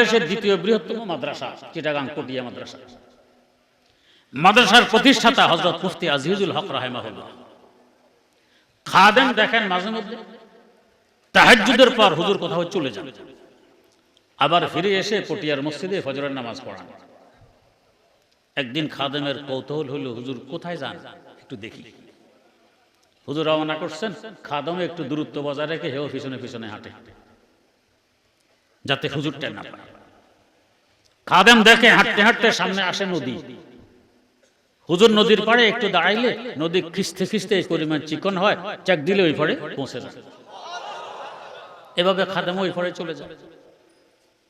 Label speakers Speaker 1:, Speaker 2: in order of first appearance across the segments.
Speaker 1: দেশের দ্বিতীয় বৃহত্তম মাদ্রাসা, চিটাগাং পটিয়া মাদ্রাসা। মাদ্রাসার প্রতিষ্ঠাতা হজরত মুফতি আজিজুল হক রাহেমাহুল্লাহ। খাদেম দেখেন মাঝে মধ্যে, তাহাজ্জুদের পর হুজুর কোথাও চলে যান। আবার ফিরে এসে পটিয়ার মসজিদে ফজরের নামাজ পড়ান। একদিন খাদেমের কৌতূহল হলো হুজুর কোথায় যান? একটু দেখি। হুজুর রওনা করছেন খাদমে একটু দূরত্ব বজায় রেখে হেও পিছনে পিছনে হাঁটে হাঁটে। যাতে হুজুরটা না পায়। খাদেম দেখে হাঁটতে হাঁটতে সামনে আসে নদী। হুজুর নদীর পাড়ে একটু দাঁড়াইলে নদী খিস্তে খিস্তে এই পরিমাণ চিকন হয়, চাক দিলে ওই পাড়ে পৌঁছে যায়। এভাবে খাদেম ওই পাড়ে চলে যায়।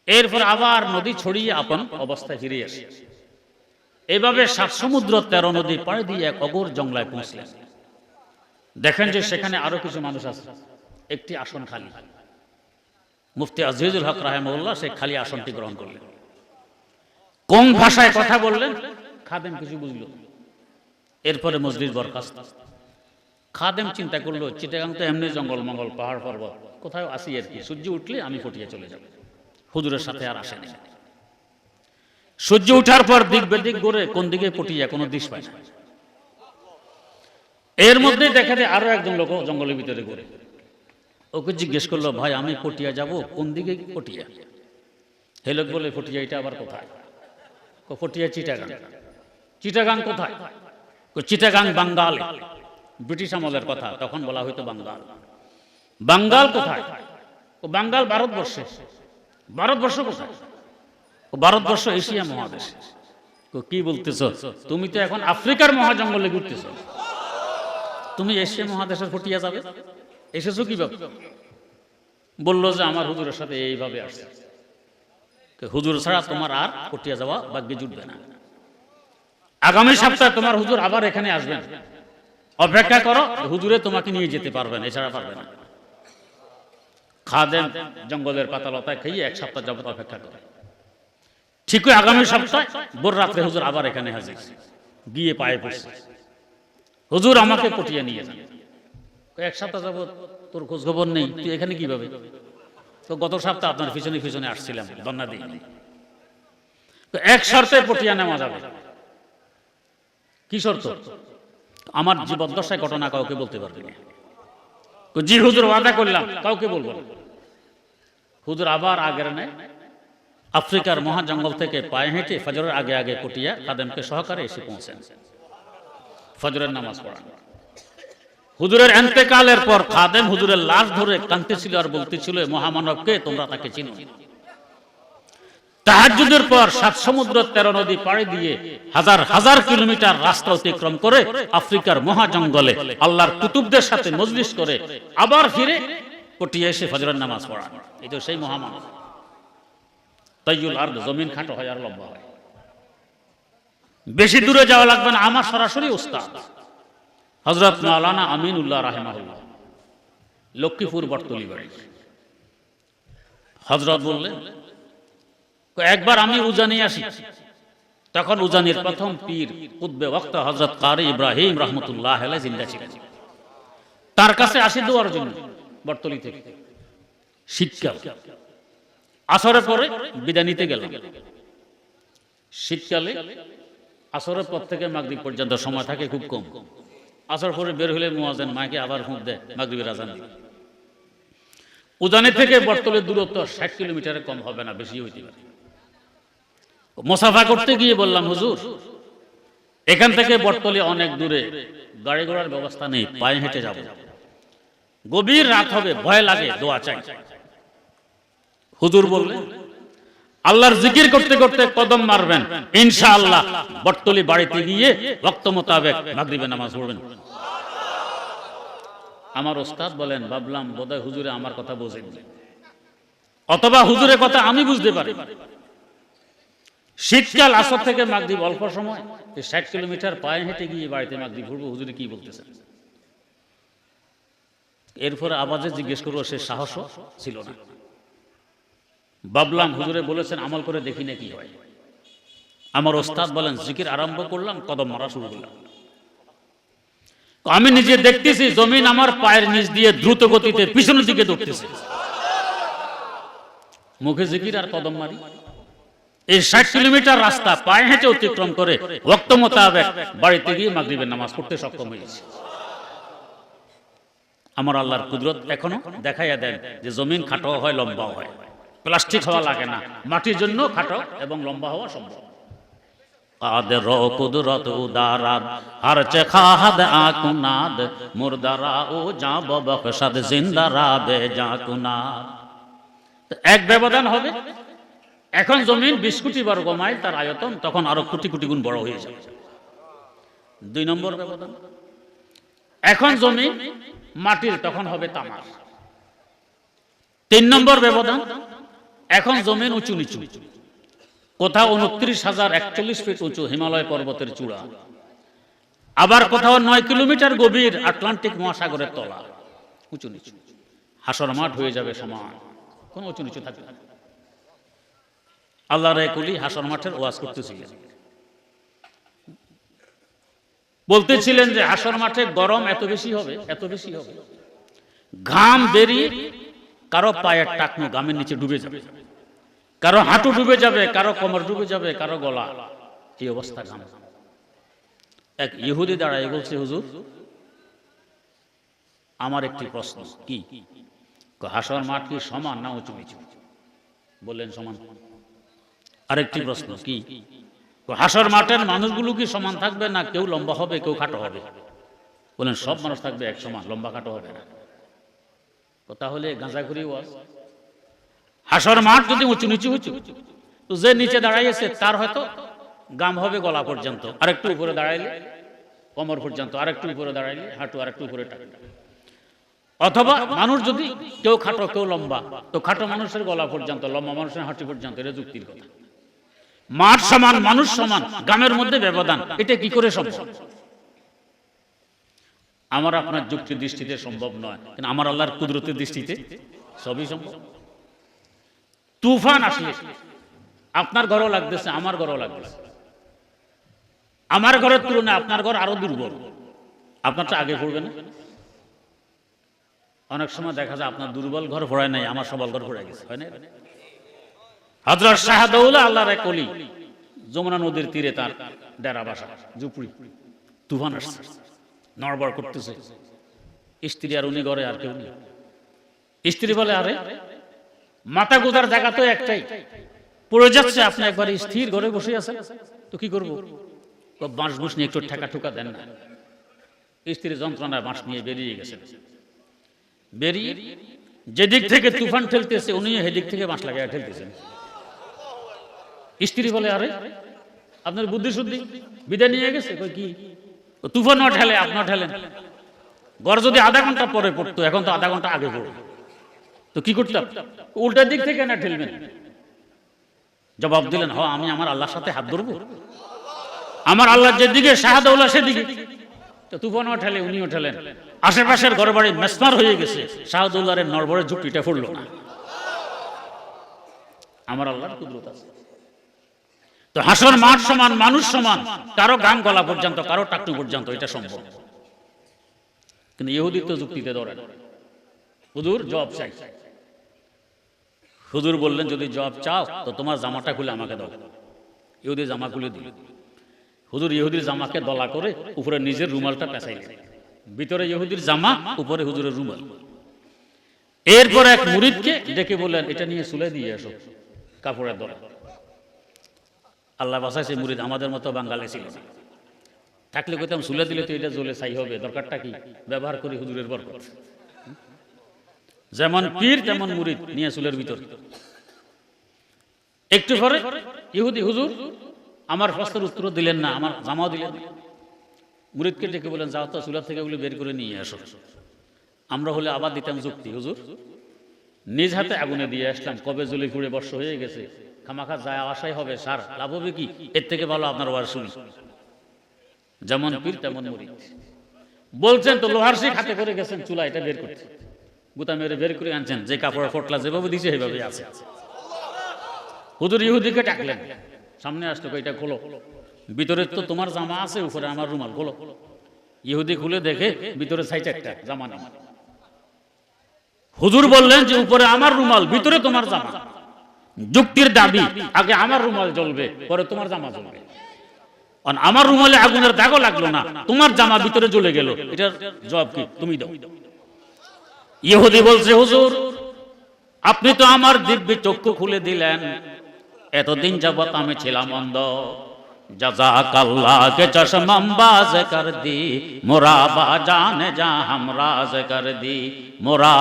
Speaker 1: এরপর আবার নদী ছড়িয়ে আপন অবস্থায় ফিরে আসে। এভাবে সাত সমুদ্র তেরো নদী পাড়ে দিয়ে এক অগর জংলায় পৌঁছলেন। দেখেন যে সেখানে আরও কিছু মানুষ আছে। একটি আসন খালি। মুফতি আজিজুল হক রাহেমউল্লাহ সে খালি আসনটি গ্রহণ করলেন। কোন ভাষায় কথা বললেন? খাদেম কিছু বুঝলো। এরপরে মসজিদ বরখাস্ত। খাদেম চিন্তা করল, চিটাগাং তো এমনি জঙ্গল মঙ্গল পাহাড় পর্বত, কোথাও আসি আর কি? সূর্য উঠলে আমি পটিয়ে চলে যাব। হুজুরের সাথে আর আসেনি। সূর্য উঠার পর দিক বেদিক করে কোন দিকে পটিয়া, কোনো দিশ পায় এর মধ্যে দেখা যায় আরও একজন লোক জঙ্গলের ভিতরে ঘুরে। ওকে জিজ্ঞেস করল, ভাই, আমি পটিয়া যাব, কোন দিকে পটিয়া? হে লোক বলে, পটিয়া, এটা আবার কোথায়? পটিয়া চিটাগাং। চিটাগাং কোথায়? চিটাগাং, বাঙ্গাল। ব্রিটিশ আমলের কথা, তখন বলা হয়তো বাঙ্গাল। বাঙ্গাল কোথায়? ও বাঙ্গাল ভারতবর্ষে। ভারতবর্ষ কোথায়? ও ভারতবর্ষ এশিয়া মহাদেশ। কি বলতেছ? তুমি তো এখন আফ্রিকার মহাজঙ্গলে ঘুরতেছ। তুমি এশিয়া মহাদেশের পটিয়া যাবে? এসেছ কীভাবে? বলল যে আমার হুজুরের সাথে এইভাবে আসছে। হুজুর ছাড়া তোমার আর পটিয়া যাওয়া ভাগ্যে জুটবে না। আগামী সপ্তাহে তোমার হুজুর আবার এখানে আসবেন। অপেক্ষা করো, হুজুরে তোমাকে নিয়ে যেতে পারবেন, এছাড়া পারবে না। খাদেন জঙ্গলের পাতালতায় খেয়ে এক সপ্তাহ যাবত অপেক্ষা করে। ঠিকই আগামী সপ্তাহে ভোর রাত্রে হুজুর আবার এখানে হাজির। গিয়ে পায়ে পড়ছে। হুজুর আমাকে পটিয়ে নিয়ে যান। এক সপ্তাহ যাবত তোর খোঁজ খবর নেই, তুই এখানে কীভাবে? তো গত সপ্তাহে আপনার পিছনে পিছনে আসছিলাম বন্যা দিই তো এক শর্তে পটিয়া নেওয়া যাবে। কি শর্ত? আমার জীবদ্দশায় ঘটনা কাউকে বলতে পারবি না। জি, হুজুর, ওয়াদা করলাম, কাউকে বলব হুজুর আবার আগের নেয় আফ্রিকার মহাজঙ্গল থেকে পায়ে হেঁটে ফজরের আগে আগে পটিয়া কাদেমকে সহকারে এসে পৌঁছেন। ফজরের নামাজ পড়ান। হুজুরের এন্তেকালের পর খাদেম হুজুরের লাশ ধরে কাঁদতেছিল আর বলতেছিল মহামানবকে তোমরা তাকে চিনো। তাহাজুদের পর সাত সমুদ্র তেরো নদী পাড়ি দিয়ে হাজার হাজার কিলোমিটার রাস্তা অতিক্রম করে আফ্রিকার মহাজঙ্গলে আল্লাহর কুতুবদের সাথে মজলিস করে আবার ফিরে পটিয়ে এসে ফজরের নামাজ পড়ান। এই তো সেই মহামানব। তাইজুল আর জমিন খাটো হয় আর লম্বা হয়। বেশি দূরে যাওয়া লাগবে না। আমার সরাসরি উস্তাদ হজরত মাওলানা আমিনুল্লাহ রাহেমাহুল্লাহ, লক্ষ্মীপুর বটতলি বাড়ি। হজরত বললেন একবার আমি উজানি আসি। তখন উজানির প্রথম পীর উদ্বে বক্তা হজরত কারি ইব্রাহিম রহমতুল্লাহ জিন্দা ছিলেন। তার কাছে আসি দেওয়ার জন্য, বটতলি থেকে। শীতকাল। আসরের পরে বিদায় নিতে গেলাম। শীতকালে আসরের পর থেকে মাগরিব পর্যন্ত সময় থাকে খুব কম কম। আসর পরে বের হলে মোয়াজেন মাকে আবার হুঁক দেয় মাগরিবের আজান উদানে থেকে বর্তলের দূরত্ব ষাট কিলোমিটারে কম হবে না বেশি হইতে পারে। মোসাফা করতে গিয়ে বললাম, হুজুর, এখান থেকে বটতলে অনেক দূরে গাড়ি ঘোড়ার ব্যবস্থা নেই, পায়ে হেঁটে যাব। গভীর রাত হবে, ভয় লাগে, দোয়া চাই। হুজুর বললেন আল্লাহর জিকির করতে করতে কদম মারবেন। ইনশাআল্লাহ। বটতলি বাড়িতে গিয়ে রক্ত মোতাবেক মাগরিবে নামাজ পড়বেন। আমার ওস্তাদ বলেন, ভাবলাম বোধহয় হুজুরে আমার কথা বোঝেন অথবা হুজুরের কথা আমি বুঝতে পারি শীতকাল আসর থেকে মাগদ্বীপ অল্প সময় ষাট কিলোমিটার পায়ে হেঁটে গিয়ে বাড়িতে মাগদ্বীপ ঘুরবো হুজুরে কি বলতেছেন? এরপরে আবাজে জিজ্ঞেস করব, সে সাহসও ছিল না। ভাবলাম হুজুরে বলেছেন, আমল করে দেখি না কি হয়। আমার ওস্তাদ বলেন, জিকির আরম্ভ করলাম, কদম মারা শুরু করলাম। আমি নিজে দেখতেছি, জমিন আমার পায়ের নিচ দিয়ে দ্রুত গতিতে পিছনের দিকে দৌড়তেছে। মুখে জিকির আর কদম মারি। এই ষাট কিলোমিটার রাস্তা পায়ে হেঁটে অতিক্রম করে ওক্ত মোতাবেক বাড়িতে গিয়ে মাগরিবের নামাজ পড়তে সক্ষম হয়েছে। আমার আল্লাহর কুদরত এখনও দেখাইয়া দেন যে জমিন খাটো হয় লম্বা হয়। প্লাস্টিক হওয়া লাগে না। মাটির জন্য খাটো এবং লম্বা হওয়া সম্ভব। কুদরত উদারাদ হর চে খাদ আকুনাদ মুর্দারা ও যা ববকশাদ জিন্দারা বে যা কুনাদ। এক ব্যবধান হবে। এখন জমিন বিশ কোটি বর্গ মাইল তার আয়তন তখন আরও কোটি কোটি গুণ বড় হয়ে যাবে। দুই নম্বর ব্যবধান। এখন জমিন মাটির তখন হবে তামার। তিন নম্বর ব্যবধান। এখন জমিন উঁচু নিচু। কোথাও উনত্রিশ হাজার একচল্লিশ ফিট উঁচু হিমালয় পর্বতের চূড়া। আবার কোথাও নয় কিলোমিটার গভীর আটলান্টিক মহাসাগরের তলা। উঁচু নিচু। হাসর মাঠ হয়ে যাবে সমান। কোনো উঁচু নিচু থাকবে আল্লাহ রে কুলি হাসর মাঠের ওয়াজ করতেছিলেন। বলতেছিলেন যে হাসর মাঠে গরম এত বেশি হবে, এত বেশি হবে। ঘাম বেরিয়ে কারও পায়ের টাকনো গামের নিচে ডুবে যাবে। কারও হাঁটু ডুবে যাবে, কারও কোমর ডুবে যাবে, কারও গলা। এই অবস্থা এক ইহুদি দাঁড়ায় বলছে, হুজুর, আমার একটি প্রশ্ন, কি? হাসর মাঠ কি সমান না উঁচু নিচু? বললেন, সমান। আরেকটি প্রশ্ন, কি? হাসর মাঠের মানুষগুলো কি সমান থাকবে না? কেউ লম্বা হবে, কেউ খাটো হবে? বলেন সব মানুষ থাকবে এক সমান, লম্বা খাটো হবে না। তাহলে গাঁজাখুরি ওয়াজ। হাসর মাঠ যদি উঁচু নিচু উঁচু তো যে নিচে দাঁড়াইছে তার হয়তো গাম হবে গলা পর্যন্ত। আরেকটু উপরে দাঁড়াইলে, কোমর পর্যন্ত, আরেকটু উপরে দাঁড়াইলে, হাঁটু আরেকটু উপরে অথবা মানুষ যদি কেউ খাটো, কেউ লম্বা, তো খাটো মানুষের গলা পর্যন্ত, লম্বা মানুষের হাঁটু পর্যন্ত, এটা যুক্তির কথা। মাঠ সমান, মানুষ সমান গ্রামের মধ্যে ব্যবধান, এটা কি করে সম্ভব? আমার আপনার যুক্তির দৃষ্টিতে সম্ভব নয়। কিন্তু আমার আল্লাহর কুদরতের দৃষ্টিতে সবই সম্ভব। তুফান আসলে আপনার ঘরও লাগতেছে, আমার ঘরও লাগতেছে। আমার ঘরের তুলনায় আপনার ঘর আরও দুর্বল। আপনারটা আগে পড়বে না। অনেক সময় দেখা যায় আপনার দুর্বল ঘর ভরায় নাই, আমার সবল ঘর ভরে গেছে, হয় না? হজরত শাহাদৌলা আল্লাহর এক কলি যমুনা নদীর তীরে তার ডেরা বাসা ঝুপড়ি, তুফান আসছে। নড়বড় করতেছে। স্ত্রী আর উনি ঘরে আর কেউ নেই। স্ত্রী বলে, আরে, মাথা গোজার জায়গা তো একটাই। পড়ে যাচ্ছে, আপনি একবার স্থির ঘরে বসে আছেন। তো কি করব? বাঁশ বুস নিয়ে একটু ঠেকা ঠুকা দেন না। স্ত্রী যন্ত্রণায় বাঁশ নিয়ে বেরিয়ে গেছেন। বেরিয়ে যেদিক থেকে তুফান ঠেলতেছে, উনি সেদিক থেকে বাঁশ লাগাই ঠেলতেছেন। স্ত্রী বলে, আরে, আপনার বুদ্ধি শুদ্ধি বিদায় নিয়ে গেছে? কি? ও তুফান না ঠেলে আপনার ঠেলেন ঘর যদি আধা ঘণ্টা পরে পড়তো, এখন তো আধা ঘণ্টা আগে পড়বে। তো কি করতাম উল্টার দিক থেকে না ঠেলবেন? জবাব দিলেন, হ, আমি আমার আল্লাহর সাথে হাত ধরবো। আমার আল্লাহ যেদিকে শাহাদৌল্লাহ সেদিকে। তো তুফানও ঠেলে, উনিও ঠেলেন। আশেপাশের ঘর বাড়ি মেসমার হয়ে গেছে। শাহাদুল্লাহের নরবরের ঝুঁকিটা ফুললো না। আমার আল্লাহর কুদরত আছে। তো হাসর মাঠ সমান, মানুষ সমান, কারও গান গলা পর্যন্ত, কারও টাকটু পর্যন্ত এটা সম্ভব। কিন্তু ইহুদির তো যুক্তিতে ধরে। না। হুজুর জব চাই। হুজুর বললেন, যদি জব চাও, তো তোমার জামাটা খুলে আমাকে দাও। ইহুদি জামা খুলে দিল হুজুর ইহুদির জামাকে দলা করে উপরে নিজের রুমালটা পেঁচাইলেন। ভিতরে ইহুদির জামা, উপরে হুজুরের রুমাল। এরপর এক মুরিদকে ডেকে বললেন, এটা নিয়ে চুলে দিয়ে আসো কাপড়ের দলা আল্লাহ বাসাইছে মুরিদ আমাদের মতো বাঙালি ছিল। থাকলে কোথাও চুলে দিলে তো এটা জ্বলে ছাই হবে, দরকারটা কি? ব্যবহার করি হুজুরের বরকত। যেমন পীর, তেমন মুরিদ নিয়ে চুলের ভিতর। একটু পরে ইহুদি হুজুর আমার প্রশ্নের উত্তর দিলেন না, আমার জামাও দিলেন। মুরিদকে ডেকে বলেন যাও তো চুলার থেকে ওগুলো বের করে নিয়ে আসো। আমরা হলে আবার দিতাম যুক্তি, হুজুর, নিজ হাতে আগুনে দিয়ে আসলাম, কবে জলি ঘুরে বর্ষ হয়ে গেছে? খামাখা যায় আশাই হবে সার লাভ হবে কি? এর থেকে ভালো আপনার ওয়ার শুনি। যেমন পীর তেমন মুরিদ। বলছেন তো লোহার শিখ হাতে করে গেছেন চুলা এটা বের করতে। গুতা মেরে বের করে আনছেন যে কাপড় ফটলা যেভাবে দিছে সেভাবে আছে। হুজুর ইহুদিকে ডাকলেন। সামনে আসতো কই, এটা খোলো। ভিতরে তো তোমার জামা আছে উপরে আমার রুমাল খোলো। ইহুদি খুলে দেখে ভিতরে সাইড একটা জামা নেই। হুজুর বললেন যে উপরে আমার রুমাল ভিতরে তোমার জামা। যুক্তির দাবি, আগে আমার রুমাল জ্বলবে, পরে তোমার জামা জ্বলবে। আমার রুমালে আগুনের দাগও লাগল না, তোমার জামা ভিতরে জ্বলে গেল। এটার জবাব কি? তুমি দাও। ইহুদি বলছে, হুজুর, আপনি তো আমার দিব্যি চক্ষু খুলে দিলেন। এতদিন যাবৎ আমি ছিলাম অন্ধ। জাজাকাল্লাহকে চশমাম কর দি, মোরা জান যা হামরাজ কর দি, মোরা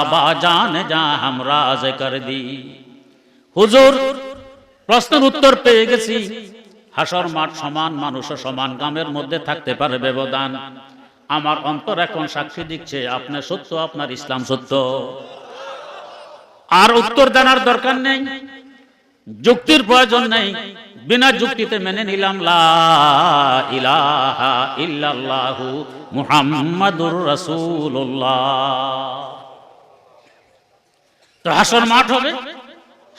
Speaker 1: জান যা হামরাজ কর দি। হুজুর, প্রশ্নের উত্তর পেয়ে গেছি। হাসর মাঠ সমান মানুষও সমান গ্রামের মধ্যে থাকতে পারে ব্যবধান। আমার অন্তর এখন সাক্ষী দিচ্ছে আপনার সত্য, আপনার ইসলাম সত্য। আর উত্তর জানার দরকার নেই, যুক্তির প্রয়োজন নেই। বিনা যুক্তিতে মেনে নিলাম ইল্লাল্লাহু মুহাম্মাদুর রাসূলুল্লাহ। তো হাসর মাঠ হবে?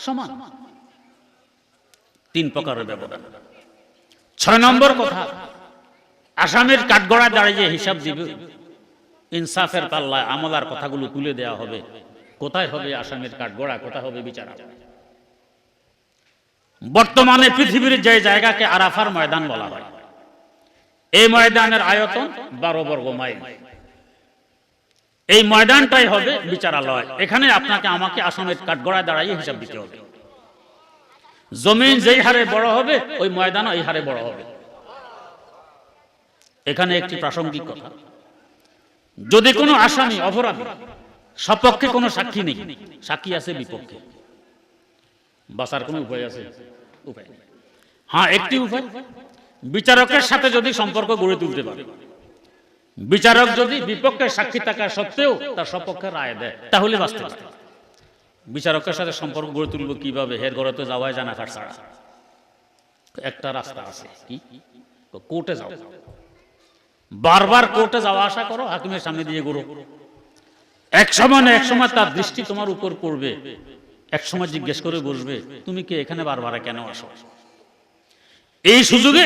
Speaker 1: সমান। তিন প্রকারের ব্যবধান। ছয় নম্বর কথা আসামের কাঠগড়ায় দাঁড়িয়ে হিসাব দিবে ইনসাফের পাল্লায় আমলার কথাগুলো তুলে দেওয়া হবে। কোথায় হবে আসামের কাঠগড়া কোথায় হবে বিচার? বর্তমানে পৃথিবীর যে জায়গাকে আরাফার ময়দান বলা হয় এই ময়দানের আয়তন বারো বর্গ মাইল। এই ময়দানটাই হবে বিচারালয়। এখানে আপনাকে আমাকে আসামের কাঠগড়ায় দাঁড়াইয়ে হিসাব দিতে হবে। জমিন যেই হারে বড় হবে, ওই ময়দান ওই হারে বড় হবে। এখানে একটি প্রাসঙ্গিক কথা। যদি কোনো আসামি অপরাধী, সপক্ষে কোনো সাক্ষী নেই, সাক্ষী আছে বিপক্ষে। বাঁচার কোনো উপায় আছে? উপায় হ্যাঁ একটি উপায়। বিচারকের সাথে যদি সম্পর্ক গড়ে তুলতে পারে বিচারক যদি বিপক্ষের সাক্ষী থাকা সত্ত্বেও তার সপক্ষে রায় দেয়, তাহলে বাঁচতে পারে বিচারকের সাথে সম্পর্ক গড়ে তুলব কীভাবে? হের ঘরে তো যাওয়াই জানা কার ছাড়া। একটা রাস্তা আছে, কি? কোর্টে যাও। বারবার কোর্টে যাওয়া আসা করো, হাকিমের সামনে দিয়ে ঘুরো। এক সময় না এক সময় তার দৃষ্টি তোমার উপর পড়বে। এক সময় জিজ্ঞেস করে বসবে, তুমি কি এখানে বারবার কেন আসো? এই সুযোগে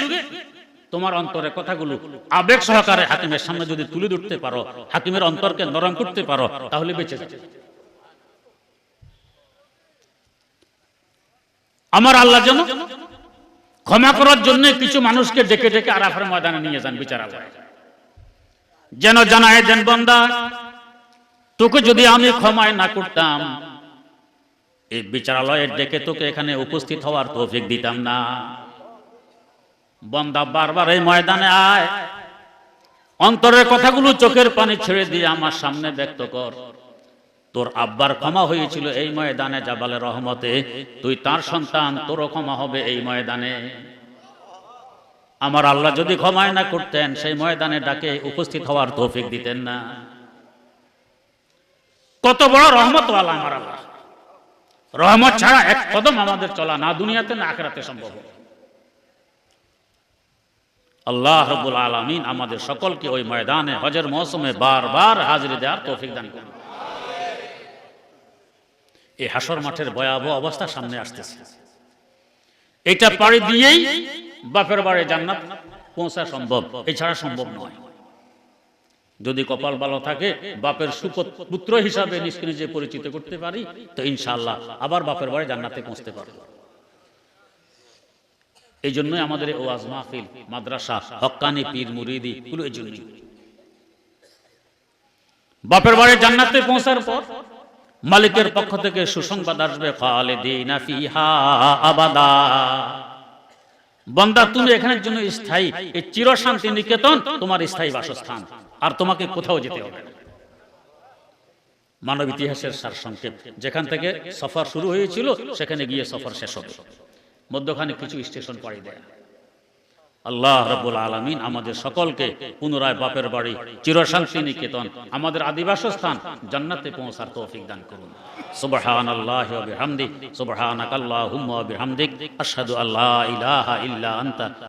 Speaker 1: তোমার অন্তরের কথাগুলো আবেগ সহকারে হাকিমের সামনে যদি তুলে ধরতে পারো, হাকিমের অন্তরকে নরম করতে পারো, তাহলে বেঁচে যাবে। আমার আল্লাহ যেন ক্ষমা করার জন্য কিছু মানুষকে ডেকে ডেকে আরাফের ময়দানে নিয়ে যান বিচারালয়। যেন জানায় দেন, বন্দা, তোকে যদি আমি ক্ষমায় না করতাম, এই বিচারালয়ের ডেকে তোকে এখানে উপস্থিত হওয়ার তৌফিক দিতাম না। বন্দা বারবার এই ময়দানে আয়। অন্তরের কথাগুলো চোখের পানি ছেড়ে দিয়ে আমার সামনে ব্যক্ত কর। তোর আব্বার ক্ষমা হয়েছিল এই ময়দানে জাবালের রহমতে। তুই তার সন্তান, তোরও ক্ষমা হবে এই ময়দানে। আমার আল্লাহ যদি ক্ষমায় না করতেন, সেই ময়দানে ডাকে উপস্থিত হওয়ার তৌফিক দিতেন না। কত বড় রহমত আমার আল্লাহ। রহমত ছাড়া এক কদম আমাদের চলা না, দুনিয়াতে না, আখেরাতে সম্ভব। আল্লাহ রব্বুল আলমিন আমাদের সকলকে ওই ময়দানে হজের মৌসুমে বারবার হাজিরি দেওয়ার তৌফিক দান করুন। এই হাসর মাঠের ভয়াবহ অবস্থা সামনে আসতেছে। এটা পাড়ি দিয়েই বাপের বাড়ি জান্নাত পৌঁছা সম্ভব, এছাড়া সম্ভব নয়। যদি কপাল ভালো থাকে, বাপের সুপুত্র হিসাবে নিজকে নিজে পরিচিত করতে পারি, তো ইনশাল্লাহ আবার বাপের বাড়ি জান্নাতে পৌঁছতে পারব। এই জন্যই আমাদের ওয়াজ মাহফিল, মাদ্রাসা হক্কানি পীর, মুরিদি গুলো এই জন্যই বাপের বাড়ি জান্নাতে পৌঁছার পর মালিকের পক্ষ থেকে সুসংবাদ আসবে বন্দা, তুমি এখানের জন্য স্থায়ী, এই চিরশান্তি নিকেতন তোমার স্থায়ী বাসস্থান, আর তোমাকে কোথাও যেতে হবে মানব ইতিহাসের সার সংক্ষেপ যেখান থেকে সফর শুরু হয়েছিল, সেখানে গিয়ে সফর শেষ হবে। মধ্যখানে কিছু স্টেশন পাড়ি দেয়। আল্লাহ রব্বুল আলমিন আমাদের সকলকে পুনরায় বাপের বাড়ি, চিরশান্তি নিকেতন, আমাদের আদিবাস স্থান জান্নাতে পৌঁছার তৌফিক দান করুন। সুবহান আল্লাহ বিহামদিক সুবহানাক আল্লাহুম্মা বিহামদিক, আশহাদু আল্লা ইলাহা ইল্লা আনতা।